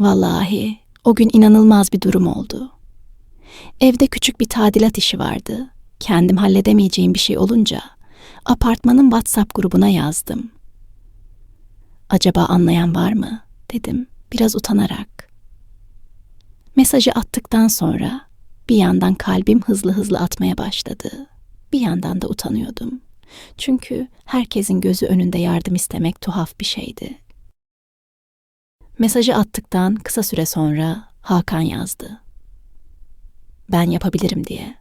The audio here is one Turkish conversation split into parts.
Vallahi o gün inanılmaz bir durum oldu. Evde küçük bir tadilat işi vardı. Kendim halledemeyeceğim bir şey olunca apartmanın WhatsApp grubuna yazdım. Acaba anlayan var mı? dedim biraz utanarak. Mesajı attıktan sonra bir yandan kalbim hızlı hızlı atmaya başladı. Bir yandan da utanıyordum. Çünkü herkesin gözü önünde yardım istemek tuhaf bir şeydi. Mesajı attıktan kısa süre sonra Hakan yazdı. Ben yapabilirim diye.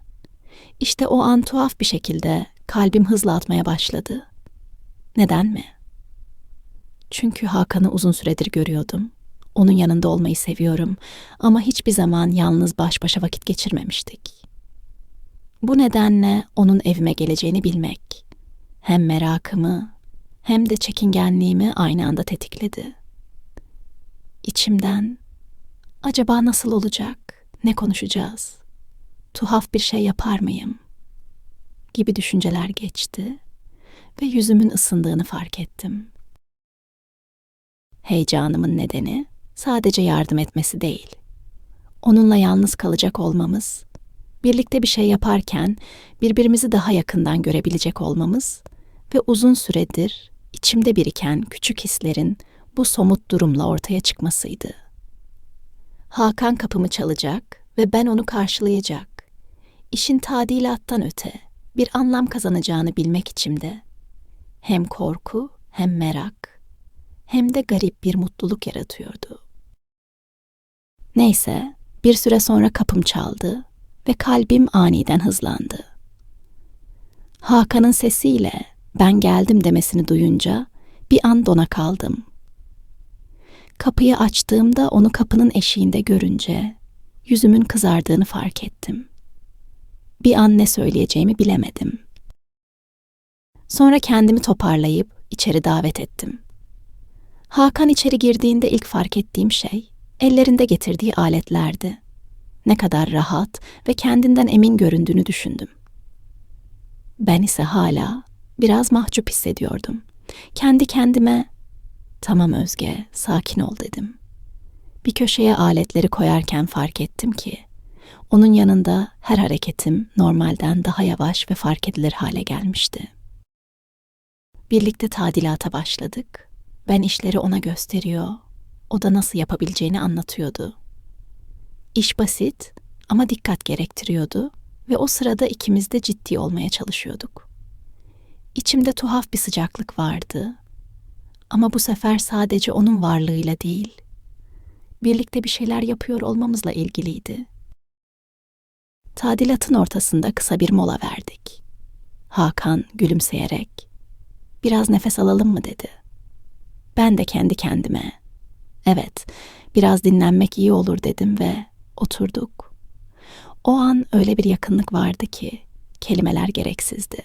İşte o an tuhaf bir şekilde kalbim hızla atmaya başladı. Neden mi? Çünkü Hakan'ı uzun süredir görüyordum. Onun yanında olmayı seviyorum ama hiçbir zaman yalnız baş başa vakit geçirmemiştik. Bu nedenle onun evime geleceğini bilmek hem merakımı hem de çekingenliğimi aynı anda tetikledi. İçimden acaba nasıl olacak? Ne konuşacağız? Tuhaf bir şey yapar mıyım? gibi düşünceler geçti ve yüzümün ısındığını fark ettim. Heyecanımın nedeni sadece yardım etmesi değil. Onunla yalnız kalacak olmamız, birlikte bir şey yaparken birbirimizi daha yakından görebilecek olmamız ve uzun süredir içimde biriken küçük hislerin bu somut durumla ortaya çıkmasıydı. Hakan kapımı çalacak ve ben onu karşılayacak. İşin tadilattan öte bir anlam kazanacağını bilmek içimde. Hem korku hem merak hem de garip bir mutluluk yaratıyordu. Neyse, bir süre sonra kapım çaldı ve kalbim aniden hızlandı. Hakan'ın sesiyle ben geldim demesini duyunca bir an dona kaldım. Kapıyı açtığımda onu kapının eşiğinde görünce yüzümün kızardığını fark ettim. Bir an ne söyleyeceğimi bilemedim. Sonra kendimi toparlayıp içeri davet ettim. Hakan içeri girdiğinde ilk fark ettiğim şey ellerinde getirdiği aletlerdi. Ne kadar rahat ve kendinden emin göründüğünü düşündüm. Ben ise hala biraz mahcup hissediyordum. Kendi kendime "Tamam Özge, sakin ol." dedim. Bir köşeye aletleri koyarken fark ettim ki onun yanında her hareketim normalden daha yavaş ve fark edilir hale gelmişti. Birlikte tadilata başladık. Ben işleri ona gösteriyor, o da nasıl yapabileceğini anlatıyordu. İş basit ama dikkat gerektiriyordu ve o sırada ikimiz de ciddi olmaya çalışıyorduk. İçimde tuhaf bir sıcaklık vardı. Ama bu sefer sadece onun varlığıyla değil, birlikte bir şeyler yapıyor olmamızla ilgiliydi. Tadilatın ortasında kısa bir mola verdik. Hakan gülümseyerek, "Biraz nefes alalım mı?" dedi. Ben de kendi kendime, "Evet, biraz dinlenmek iyi olur." dedim ve oturduk. O an öyle bir yakınlık vardı ki kelimeler gereksizdi.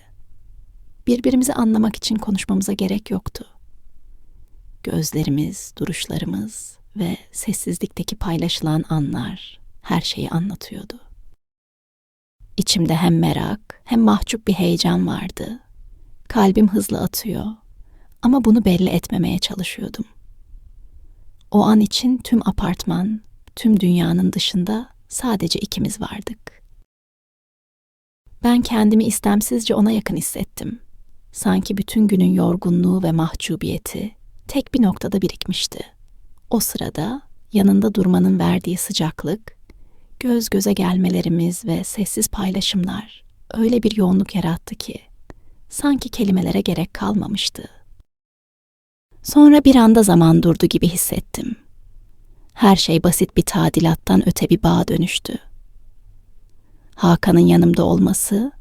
Birbirimizi anlamak için konuşmamıza gerek yoktu. Gözlerimiz, duruşlarımız ve sessizlikteki paylaşılan anlar her şeyi anlatıyordu. İçimde hem merak hem mahcup bir heyecan vardı. Kalbim hızlı atıyor ama bunu belli etmemeye çalışıyordum. O an için tüm apartman, tüm dünyanın dışında sadece ikimiz vardık. Ben kendimi istemsizce ona yakın hissettim. Sanki bütün günün yorgunluğu ve mahcubiyeti tek bir noktada birikmişti. O sırada yanında durmanın verdiği sıcaklık, göz göze gelmelerimiz ve sessiz paylaşımlar öyle bir yoğunluk yarattı ki sanki kelimelere gerek kalmamıştı. Sonra bir anda zaman durdu gibi hissettim. Her şey basit bir tadilattan öte bir bağa dönüştü. Hakan'ın yanımda olması,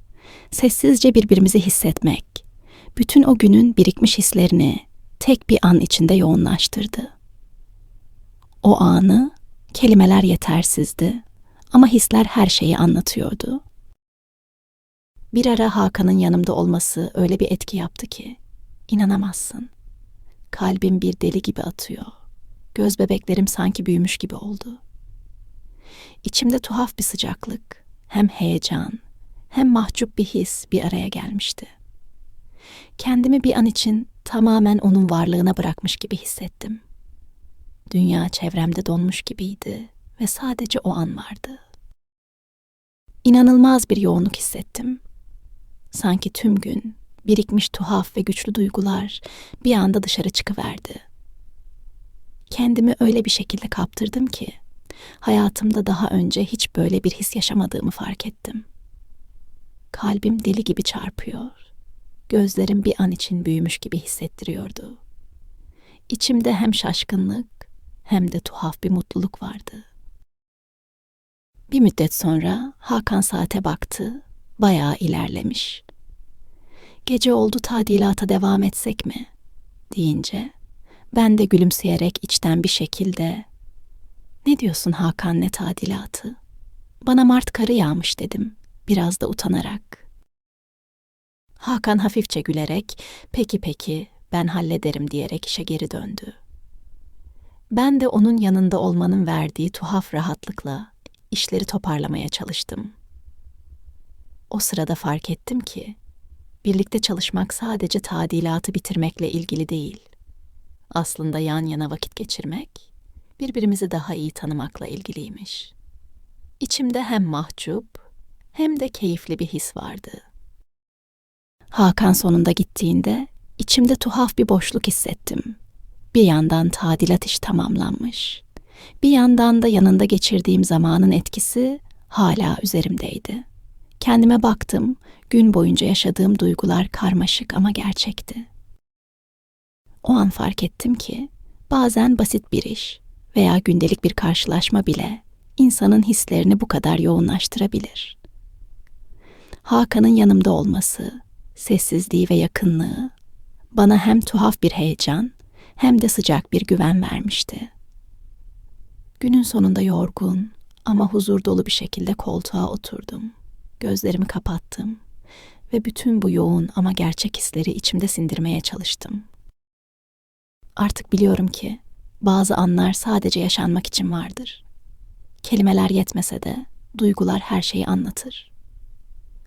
sessizce birbirimizi hissetmek, bütün o günün birikmiş hislerini tek bir an içinde yoğunlaştırdı. O anı kelimeler yetersizdi ama hisler her şeyi anlatıyordu. Bir ara Hakan'ın yanımda olması öyle bir etki yaptı ki inanamazsın. Kalbim bir deli gibi atıyor. Göz bebeklerim sanki büyümüş gibi oldu. İçimde tuhaf bir sıcaklık, hem heyecan, hem mahcup bir his bir araya gelmişti. Kendimi bir an için tamamen onun varlığına bırakmış gibi hissettim. Dünya çevremde donmuş gibiydi ve sadece o an vardı. İnanılmaz bir yoğunluk hissettim. Sanki tüm gün birikmiş tuhaf ve güçlü duygular bir anda dışarı çıkıverdi. Kendimi öyle bir şekilde kaptırdım ki hayatımda daha önce hiç böyle bir his yaşamadığımı fark ettim. Kalbim deli gibi çarpıyor. Gözlerim bir an için büyümüş gibi hissettiriyordu. İçimde hem şaşkınlık hem de tuhaf bir mutluluk vardı. Bir müddet sonra Hakan saate baktı, bayağı ilerlemiş. Gece oldu tadilata devam etsek mi? deyince ben de gülümseyerek içten bir şekilde ne diyorsun Hakan ne tadilatı? Bana Mart karı yağmış dedim biraz da utanarak. Hakan hafifçe gülerek peki peki ben hallederim diyerek işe geri döndü. Ben de onun yanında olmanın verdiği tuhaf rahatlıkla işleri toparlamaya çalıştım. O sırada fark ettim ki birlikte çalışmak sadece tadilatı bitirmekle ilgili değil. Aslında yan yana vakit geçirmek, birbirimizi daha iyi tanımakla ilgiliymiş. İçimde hem mahcup hem de keyifli bir his vardı. Hakan sonunda gittiğinde içimde tuhaf bir boşluk hissettim. Bir yandan tadilat iş tamamlanmış. Bir yandan da yanında geçirdiğim zamanın etkisi hala üzerimdeydi. Kendime baktım, gün boyunca yaşadığım duygular karmaşık ama gerçekti. O an fark ettim ki bazen basit bir iş veya gündelik bir karşılaşma bile insanın hislerini bu kadar yoğunlaştırabilir. Hakan'ın yanımda olması, sessizliği ve yakınlığı bana hem tuhaf bir heyecan hem de sıcak bir güven vermişti. Günün sonunda yorgun ama huzur dolu bir şekilde koltuğa oturdum. Gözlerimi kapattım ve bütün bu yoğun ama gerçek hisleri içimde sindirmeye çalıştım. Artık biliyorum ki bazı anlar sadece yaşanmak için vardır. Kelimeler yetmese de duygular her şeyi anlatır.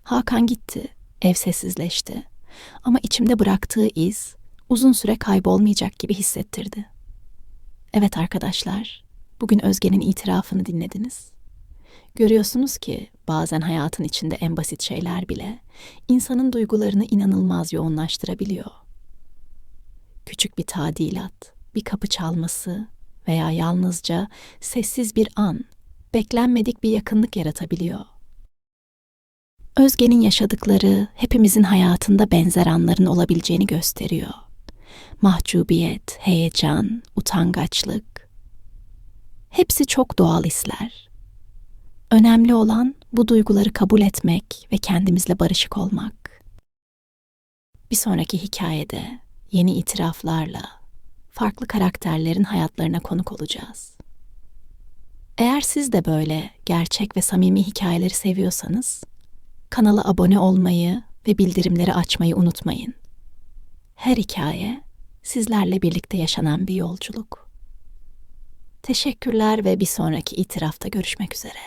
Hakan gitti, ev sessizleşti ama içimde bıraktığı iz uzun süre kaybolmayacak gibi hissettirdi. Evet arkadaşlar, bugün Özge'nin itirafını dinlediniz. Görüyorsunuz ki bazen hayatın içinde en basit şeyler bile insanın duygularını inanılmaz yoğunlaştırabiliyor. Küçük bir tadilat, bir kapı çalması veya yalnızca sessiz bir an, beklenmedik bir yakınlık yaratabiliyor. Özge'nin yaşadıkları hepimizin hayatında benzer anların olabileceğini gösteriyor. Mahcubiyet, heyecan, utangaçlık. Hepsi çok doğal hisler. Önemli olan bu duyguları kabul etmek ve kendimizle barışık olmak. Bir sonraki hikayede yeni itiraflarla farklı karakterlerin hayatlarına konuk olacağız. Eğer siz de böyle gerçek ve samimi hikayeleri seviyorsanız kanala abone olmayı ve bildirimleri açmayı unutmayın. Her hikaye sizlerle birlikte yaşanan bir yolculuk. Teşekkürler ve bir sonraki itirafta görüşmek üzere.